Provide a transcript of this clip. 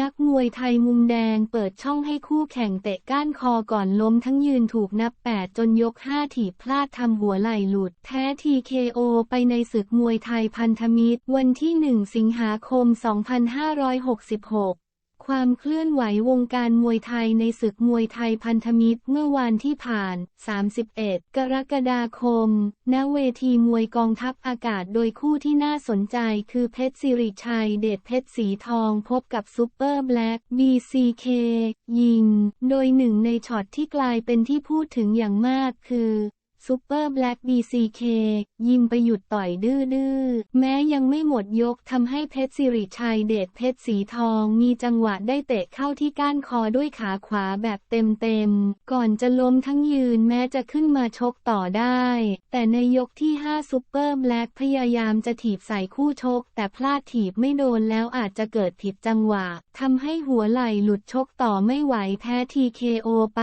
นักมวยไทยมุมแดงเปิดช่องให้คู่แข่งเตะก้านคอก่อนล้มทั้งยืนถูกนับ 8 จนยก 5 ถีบพลาดทำหัวไหล่หลุด แท้ TKO ไปในศึกมวยไทยพันธมิตร วันที่ 1 สิงหาคม 2566 ความเคลื่อนไหววงการมวยไทยในศึกมวยไทยพันธมิตรเมื่อวานที่ผ่าน 31 กรกฎาคม ณ เวทีมวยกองทัพอากาศโดยคู่ที่น่าสนใจคือเพชรสิริชัยเดชเพชรสีทองพบกับซูเปอร์แบล็ก BCK ยิง โดยหนึ่งในช็อตที่กลายเป็นที่พูดถึงอย่างมากคือ ซูเปอร์แบล็ก BCK ยิงไปหยุดต่อยดื้อๆแม้ยังไม่หมดยกทำให้เพชรสิริชัยเดชเพชรสีทองมีจังหวะได้เตะเข้าที่ก้านคอด้วยขาขวาแบบเต็มๆก่อนจะล้มทั้งยืนแม้จะขึ้นมาชกต่อได้ แต่ในยกที่ 5 ซูเปอร์แบล็กพยายามจะถีบใส่คู่ชก แต่พลาดถีบไม่โดนแล้วอาจจะเกิดผิดจังหวะทำให้หัวไหล่หลุดชกต่อไม่ไหวแพ้ TKO ไป